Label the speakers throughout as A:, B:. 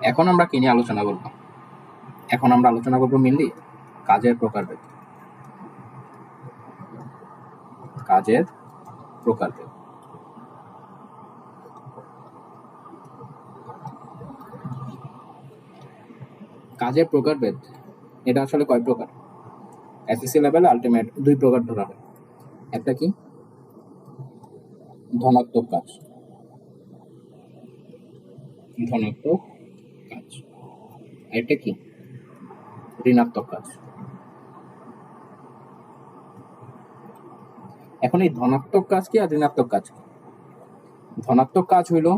A: এখন আমরা কি নিয়ে আলোচনা করব? এখন আমরা আলোচনা করব মেনলি কাজের প্রকারভেদ। কাজের প্রকারভেদ। কাজের প্রকারভেদ, এটা আসলে কয় প্রকার? এসএসসি লেভেলে আলটিমেট দুই প্রকার ধরা হয়। একটা কি? ধনাত্মক কাজ। ধনাত্মক একটা কি? ঋণাত্মক কাজ। এখন এই ধনাত্মক কাজ কি আর ঋণাত্মক কাজ কি? ধনাত্মক কাজ হইল,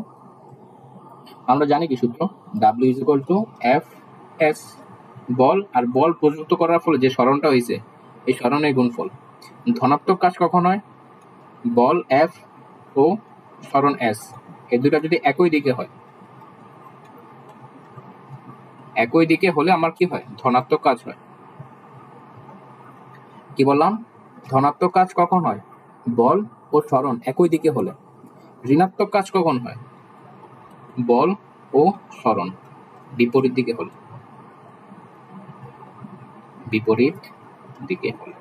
A: আমরা জানি কি সূত্র? W is to F S বল, আর বল প্রযুক্ত করার ফলে যে স্মরণটা হয়েছে এই স্মরণের গুণফল। ধনাত্মক কাজ কখন হয়? বল এফ ও স্মরণ এস এই দুটা যদি একই দিকে হয় একই দিকে হলে আমার কি হয়? ধনাত্মক কাজ হয়। কি বললাম? ধনাত্মক কাজ কখন হয়? বল ও স্মরণ একই দিকে হলে। ঋণাত্মক কাজ কখন হয়? বল ও স্মরণ বিপরীত দিকে হলে। বিপরীত দিকে হলে।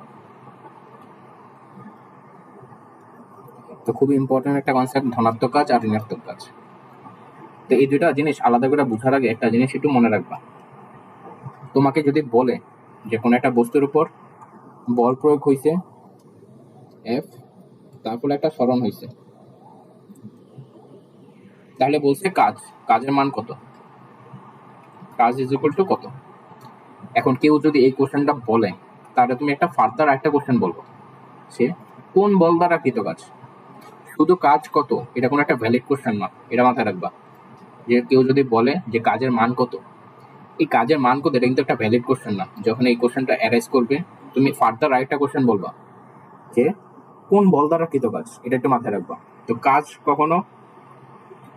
A: তো খুবই ইম্পর্টেন্ট একটা কনসেপ্ট ধনাত্মক কাজ আর ঋণাত্মক কাজ। তো এই দুটা জিনিস আলাদা করে বোঝার আগে একটা জিনিস একটু মনে রাখবা। তোমাকে যদি বলে যে কোনো একটা বস্তুর উপর বল প্রয়োগ হয়েছে এফ তারপরে একটা স্মরণ হয়েছে তাহলে বলছে কাজ। কাজের মান কত? কাজ ইজ ইকুয়াল টু কত? এখন কেউ যদি এই কোশ্চেনটা বলে, তাহলে তুমি একটা ফার্দার একটা কোশ্চেন বলব। সে কোন বল দ্বারা কৃত কাজ? শুধু কাজ কত? এটা কোনো একটা ভ্যালিড কোশ্চেন না এটা মাথায় রাখবা। যে কেউ যদি বলে যে কাজের মান কত, এই কাজের মান কত, এটা কিন্তু একটা ভ্যালিড কোশ্চেন না। যখন এই কোশ্চেনটা অ্যারাইজ করবে, তুমি ফার্দার আরেকটা কোশ্চেন বলবা যে, কোন বল দ্বারা কৃত কাজ? এটা একটু মাথায় রাখবা। তো কাজ কখনো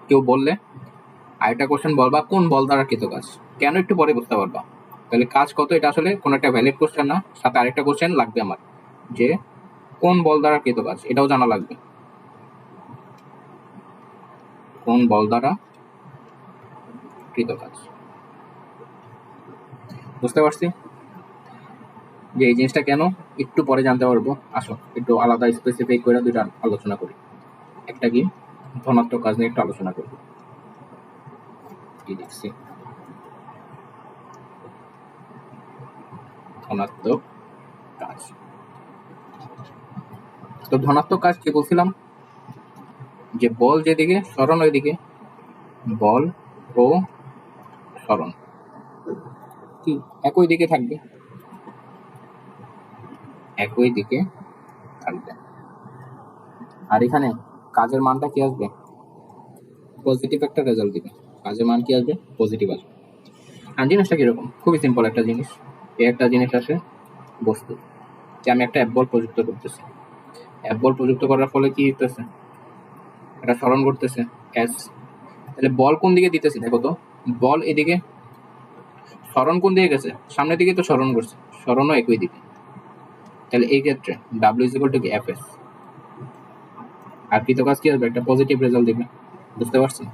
A: কেউ বললে, আরেকটা কোশ্চেন বলবা, কোন বল দ্বারা কৃত কাজ? কেন একটু পরে বুঝতে পারবা? তাহলে কাজ কত, এটা আসলে কোনো একটা ভ্যালিড কোশ্চেন না। সাথে আরেকটা কোশ্চেন লাগবে আমার, যে কোন বল দ্বারা কৃত কাজ? এটাও জানা লাগবে। কোন বল দ্বারা কৃত কাজ বুঝতে পারছি? যে এই জিনিসটা কেন? একটু পরে জানতে পারব। আসো, একটু আলাদা স্পেসিফিক করে আলোচনা করি। একটা কি? ধনাত্মক কাজ নিয়ে একটু আলোচনা লিখছি ধনাত্মক কাজ। তো ধনাত্মক কাজ কি বলছিলাম? যে বল যেদিকে, স্মরণ ওইদিকে, বল ও স্মরণ কি? একই দিকে থাকবে? একই দিকে থাকবে। আর এখানে কাজের মানটা কি আসবে? পজিটিভ একটা রেজাল্ট দিবে। কাজের মান কি আসবে? পজিটিভ আসবে। আর জিনিসটা কীরকম? খুবই সিম্পল একটা জিনিস। এ একটা জিনিস আসে বস্তু। যে আমি একটা অ্যাপ বল প্রযুক্ত করতেছি। অ্যাপ বল প্রযুক্ত করার ফলে কি হতেছে এটা স্মরণ করতেছে। এস তাহলে বল কোন দিকে দিতেছি? দেখো তো। বল এদিকে। স্মরণ কোন দিকে গেছে? সামনের দিকে তো স্মরণ করছে। স্মরণও একই দিকে। তাহলে এই ক্ষেত্রে W is equal to F S আর কৃত কাজ কি আসবে একটা পজিটিভ রেজাল্ট দিবে। বুঝতে পারছি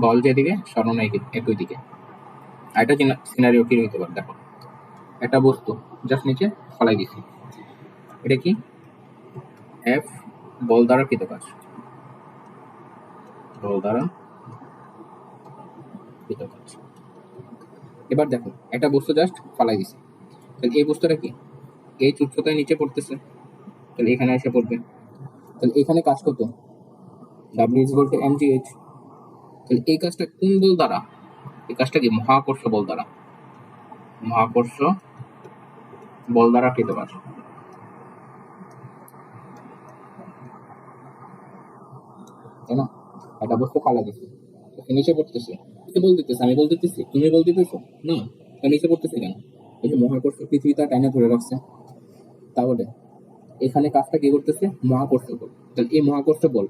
A: বল যেদিকে স্মরণ একই- একই দিকে। একটা সিনারিও কি হইতে পারে? দেখো। একটা বস্তু জাস্ট নিচে ফলাই দিছি। এটা কি? এফ বল দ্বারা কৃত কাজ। বল দ্বারা কৃত কাজ এবার দেখো একটা বস্তু জাস্ট ফালাই দিছে। তাহলে এই বস্তুটা কি? এই উচ্চতায় নিচে পড়তেছে। তাহলে এখানে এসে পড়বে। তাহলে এখানে কাজ কত W is to M H তাহলে এই কাজটা কোন বল দ্বারা? এই কাজটা কি মহাকর্ষ বল দ্বারা? মহাকর্ষ বল দ্বারা কৃত কাজ তাই না? একটা বস্তু ফালা দিচ্ছে তো নিচে পড়তেছে। বল দিতেছে, আমি বল দিতেছি, তুমি বল দিতেছো? না, তো নিচে পড়তেছে কেন? এই যে মহাকর্ষ পৃথিবী তার টাইনা ধরে রাখছে। তাহলে এখানে কাজটা কি করতেছে? মহাকর্ষ বল। তাহলে এই মহাকর্ষ বল,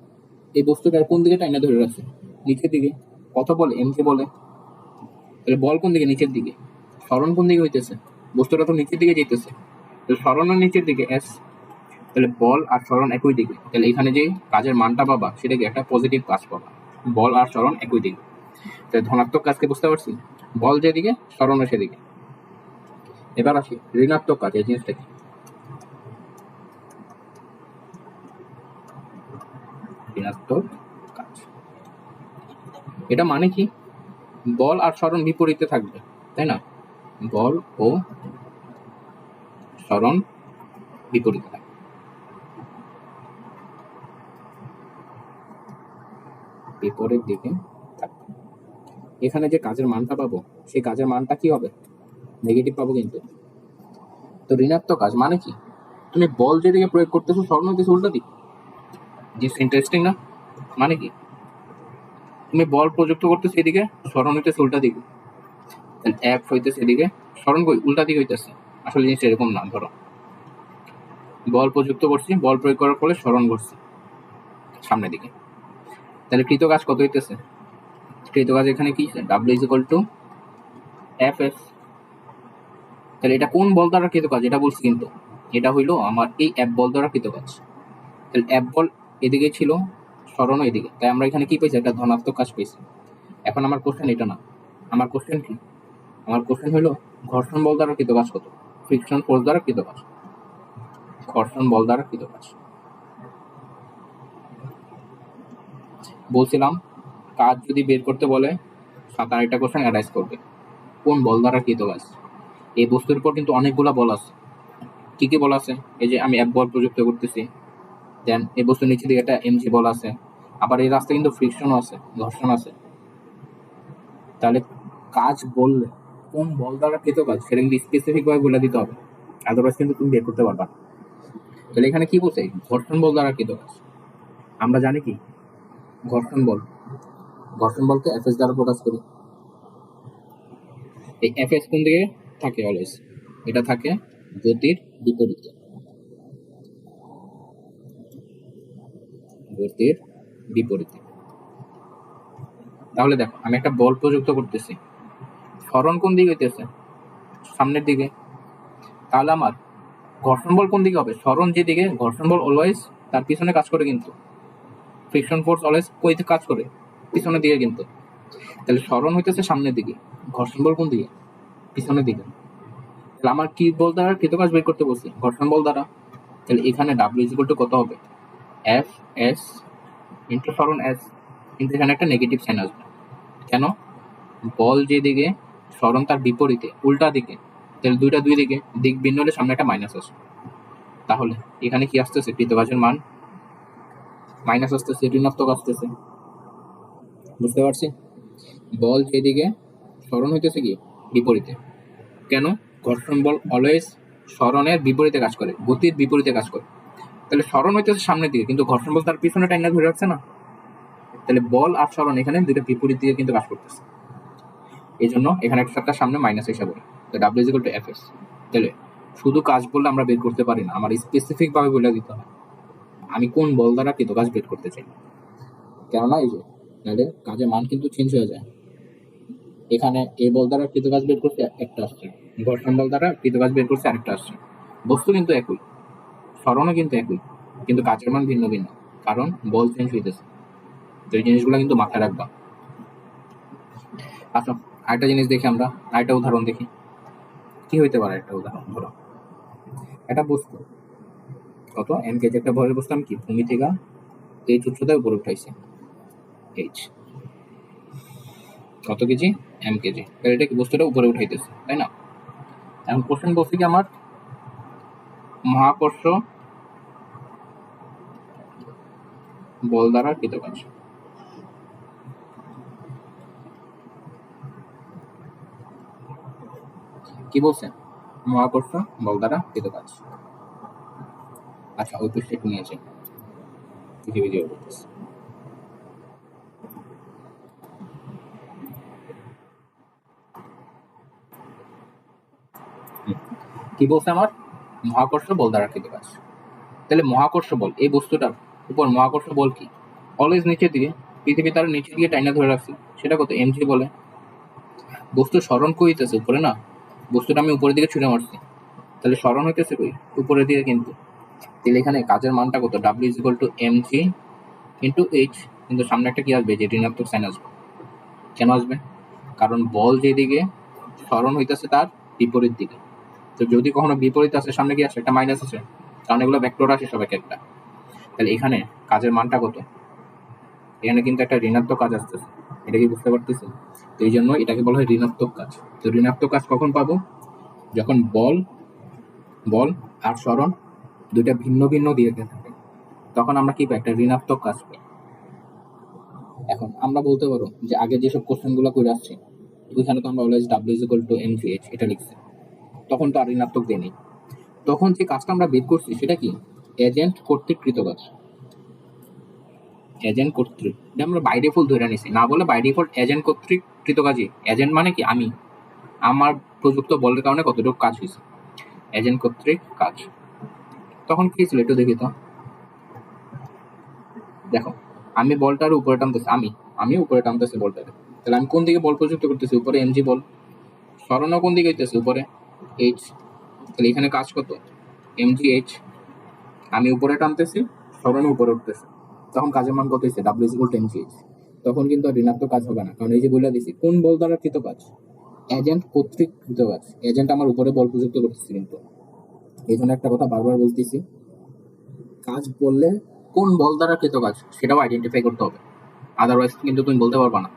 A: এই বস্তুটার কোন দিকে টাইনা ধরে রাখছে? নিচের দিকে। কত বলে এম কে বলে। তাহলে বল কোন দিকে? নিচের দিকে। স্মরণ কোন দিকে হইতেছে? বস্তুটা তো নিচের দিকে যেতেছে তাহলে স্মরণও নিচের দিকে, এস। তাহলে বল আর স্মরণ একই দিকে। তাহলে এখানে যে কাজের মানটা পাবা সেটা কি একটা পজিটিভ কাজ পাবা। বল আর স্মরণ একই দিকে। তো ধনাত্মক কাজকে বুঝতে পারছি? বল যেদিকে সরণও সেদিকে। এবার আসি ঋণাত্মক কাজ, এই জিনিসটা কি? ঋণাত্মক কাজ। এটা মানে কি? বল আর সরণ বিপরীতে থাকবে, তাই না? বল ও সরণ বিপরীতে থাকবে। বিপরীত দিকে থাকবে। এখানে যে কাজের মানটা পাবো, সেই কাজের মানটা কি হবে? নেগেটিভ পাবো কিন্তু। তো ঋণাত্মক কাজ মানে কি? তুমি বল যেদিকে প্রয়োগ করতেছো, স্বর্ণ হইতেছে উল্টা দিক। জিনিস ইন্টারেস্টিং না? মানে কি? তুমি বল প্রযুক্ত করতেছো এদিকে স্মরণ হইতেছে উল্টা দিকে। অ্যাপ হইতেছে এদিকে স্মরণ কই? উল্টা দিকে হইতেছে। আসলে জিনিসটা এরকম না, ধরো। বল প্রযুক্ত করছি, বল প্রয়োগ করার ফলে স্মরণ করছি, সামনের দিকে। তাহলে কৃত কাজ কত হইতেছে? কৃত কাজ এখানে কি? W is equal to F S তাহলে এটা কোন বল দ্বারা কৃত কাজ এটা বলছি কিন্তু। এটা হইল আমার এই অ্যাপ বল দ্বারা কৃত কাজ তাহলে অ্যাপ বল এদিকে ছিল, স্মরণ এদিকে। তাই আমরা এখানে কি পেয়েছি? একটা ধনাত্মক কাজ পেয়েছি। এখন আমার কোশ্চেন এটা না। আমার কোশ্চেন কি? আমার কোশ্চেন হলো ঘর্ষণ বল দ্বারা কৃত কাজ কত? ফ্রিকশন ফোর্স দ্বারা কৃত কাজ ঘর্ষণ বল দ্বারা কৃত কাজ বলছিলাম, কাজ যদি বের করতে বলে, সাত আরেকটা কোশ্চেন অ্যারাইজ করবে। কোন বল দ্বারা কৃত কাজ এই বস্তুর উপর কিন্তু অনেকগুলা বল আছে। কী কী বল আছে? এই যে আমি এক বল প্রযুক্ত করতেছি, দেন এই বস্তুর নিচে দিকে একটা এমজি বল আছে, আবার এই রাস্তায় কিন্তু ফ্রিকশনও আছে, ঘর্ষণ আছে। তাহলে কাজ বললে কোন বল দ্বারা কৃত কাজ সেটা কিন্তু স্পেসিফিকভাবে বলে দিতে হবে। আদারওয়াইজ কিন্তু তুমি বের করতে পারবা। তাহলে এখানে কি বলছে? ঘর্ষণ বল দ্বারা কৃত কাজ আমরা জানি কি? ঘর্ষণ বল। ঘর্ষণ বলকে এফ এস দ্বারা প্রকাশ করি। এই এফ এস কোন দিকে? থাকে অলওয়েজ এটা থাকে গতির বিপরীতে। গতির বিপরীতে। তাহলে দেখো, আমি একটা বল প্রযুক্ত করতেছি। স্মরণ কোন দিকে হইতেছে? সামনের দিকে। তাহলে আমার ঘর্ষণ বল কোন দিকে হবে? স্মরণ যেদিকে, ঘর্ষণ বল অলওয়েজ তার পিছনে কাজ করে কিন্তু। ফ্রিকশন ফোর্স অলওয়েজ কইতে কাজ করে, পিছনের দিকে কিন্তু। তাহলে স্মরণ হইতেছে সামনের দিকে, ঘর্ষণ বল কোন দিকে? পিছনের দিকে। তাহলে আমার কি বল দ্বারা কৃত কাজ বের করতে বলছি? ঘর্ষণ বল দ্বারা। তাহলে এখানে ডাব্লিউ ইকুয়াল টু কত হবে? এফ এস ইন্টু স্মরণ এস কিন্তু এখানে একটা নেগেটিভ সাইন আসবে। কেন? বল যেদিকে স্মরণ তার বিপরীতে, উল্টা দিকে। তাহলে দুইটা দুই দিকে, দিক ভিন্ন হলে সামনে একটা মাইনাস আসবে। তাহলে এখানে কি আসতেছে? কৃতকাজের মান মাইনাস আসতেছে ঋণাত্মক আসতেছে। বুঝতে পারছি? বল যেদিকে, স্মরণ হইতেছে কি? বিপরীতে। কেন? ঘর্ষণ বল অলওয়েজ স্মরণের বিপরীতে কাজ করে, গতির বিপরীতে কাজ করে। তাহলে স্মরণ হইতেছে সামনের দিকে, কিন্তু ঘর্ষণ বল তার পিছনে টাইনা ধরে রাখছে না। তাহলে বল আর স্মরণ এখানে দুইটা বিপরীত দিকে কিন্তু কাজ করতেছে। এই জন্য এখানে একটা সামনে মাইনাস হিসাবে তো ডাব্লিউ টু এফ এস তাহলে শুধু কাজ বললে আমরা বের করতে পারি না, আমার স্পেসিফিক ভাবে বলে দিতে হয় আমি কোন বল দ্বারা কৃত কাজ বের করতে চাই? কেননা এই যে নাহলে কাজের মান কিন্তু চেঞ্জ হয়ে যায়। এখানে এই বল দ্বারা কৃত কাজ বের করছে একটা আসছে। ঘর্ষণ বল দ্বারা কৃত কাজ বের করছে আরেকটা আসছে। বস্তু কিন্তু একই, স্মরণও কিন্তু একই, কিন্তু কাজের মান ভিন্ন ভিন্ন, কারণ বল চেঞ্জ হইতেছে। তো এই জিনিসগুলো কিন্তু মাথায় রাখবা। আচ্ছা আরেকটা জিনিস দেখি আমরা, আরেকটা উদাহরণ দেখি। কি হইতে পারে একটা উদাহরণ, ধরো। একটা বস্তু কত এম কেজি একটা ভরের বস্তু আমি কি? ভূমি থেকে এইচ উচ্চতায় উপরে উঠাইছি। এইচ কত কেজি এম কেজি তাহলে এটা বস্তুটা উপরে উঠাইতেছে, তাই না? এখন কোশ্চেন বলছি কি আমার? মহাকর্ষ বল দ্বারা কৃতকাজ কি বলছেন মহাকর্ষ বল দ্বারা কৃতকাজ আচ্ছা ওই একটু নিয়েছে পৃথিবী দিয়ে বলতেছে কি বলছে আমার? মহাকর্ষ বল দ্বারা কৃত কাজ তাহলে মহাকর্ষ বল, এই বস্তুটার উপর মহাকর্ষ বল কি? অলওয়েজ নিচে দিকে পৃথিবী তার নিচে দিয়ে টাইনা ধরে রাখছি। সেটা কত? এমজি বলে। বস্তু স্মরণ করিতেছে উপরে না? বস্তুটা আমি উপরের দিকে ছুঁড়ে মারছি। তাহলে স্মরণ হইতেছে কই? উপরের দিকে কিন্তু। তাহলে এখানে কাজের মানটা কত? W is equal to M G into H কিন্তু সামনে একটা কি আসবে? যে ঋণাত্মক সাইন আসবে। কেন আসবে? কারণ বল যেদিকে স্মরণ হইতেছে তার বিপরীত দিকে। তো যদি কখনো বিপরীত আসে, সামনে কি আসে? একটা মাইনাস আছে কারণ এগুলো ভেক্টর আসে সব এক একটা। তাহলে এখানে কাজের মানটা কত? এখানে কিন্তু একটা ঋণাত্মক কাজ আসতেছে। এটা কি বুঝতে পারতেছি তো এই জন্য এটাকে বলা হয় ঋণাত্মক কাজ। তো ঋণাত্মক কাজ কখন পাবো? যখন বল বল আর স্মরণ দুইটা ভিন্ন ভিন্ন দিয়ে থাকে তখন আমরা কি পাই? একটা ঋণাত্মক কাজ পাই। এখন আমরা বলতে পারো যে আগে যেসব কোশ্চেনগুলো করে আসছি, ওইখানে তো আমরা always W equal to M G H এটা লিখছি। তখন তো আর ঋণাত্মক দিই তখন যে কাজটা আমরা বের করছি সেটা কি? এজেন্ট কর্তৃক কৃত কাজ। এজেন্ট কর্তৃক এটা আমরা বাই ডিফল্ট ধরে নিছি। না বলে বাই ডিফল্ট এজেন্ট কর্তৃক কৃত কাজই। এজেন্ট মানে কি? আমি। আমার প্রযুক্ত বলের কারণে কতটুকু কাজ হয়েছে। এজেন্ট কর্তৃক কাজ। তখন কি ছিল একটু দেখি তো। দেখো, আমি বলটার উপরে টানতেছি, আমি আমি উপরে টানতেছি বলটাকে তাহলে আমি কোন দিকে বল প্রযুক্ত করতেছি, উপরে এমজি বল? সরানো কোন দিকে হইতেছে, উপরে? এইচ তাহলে এখানে কাজ কত? এমজি এইচ আমি উপরে টানতেছি সরানো উপরে উঠতেছে। তখন কাজের মান কত হয়েছে ডাব্লিউ টু এমজি এইচ তখন কিন্তু ঋণাত্মক কাজ হবে না, কারণ এই যে বলে দিছি, কোন বল দ্বারা কৃত কাজ? এজেন্ট কর্তৃক কৃত কাজ। এজেন্ট আমার উপরে বল প্রযুক্ত করতেছে কিন্তু। এই জন্য একটা কথা বারবার বলতেছি। কাজ বললে কোন বল দ্বারা কৃত কাজ, সেটাও আইডেন্টিফাই করতে হবে। আদারওয়াইজ কিন্তু তুমি বলতে পারবা না।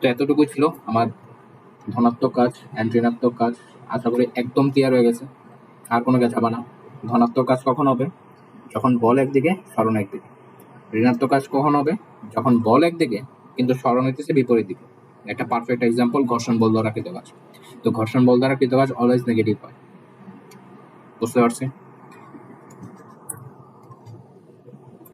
A: তো এতটুকু ছিল আমার ধনাত্মক কাজ অ্যান্ড ঋণাত্মক কাজ। আশা করি একদম ক্লিয়ার হয়ে গেছে। আর কোনো কাজ হবে না। ধনাত্মক কাজ কখন হবে? যখন বল একদিকে, স্মরণ একদিকে। ঋণাত্মক কাজ কখন হবে? যখন বল একদিকে, কিন্তু স্মরণ হইতেছে বিপরীত দিকে। একটা পারফেক্ট এক্সাম্পল ঘর্ষণ বল দ্বারা কৃত কাজ। তো ঘর্ষণ বল দ্বারা কৃত কাজ অলওয়েজ নেগেটিভ হয়। বুঝতে পারছি।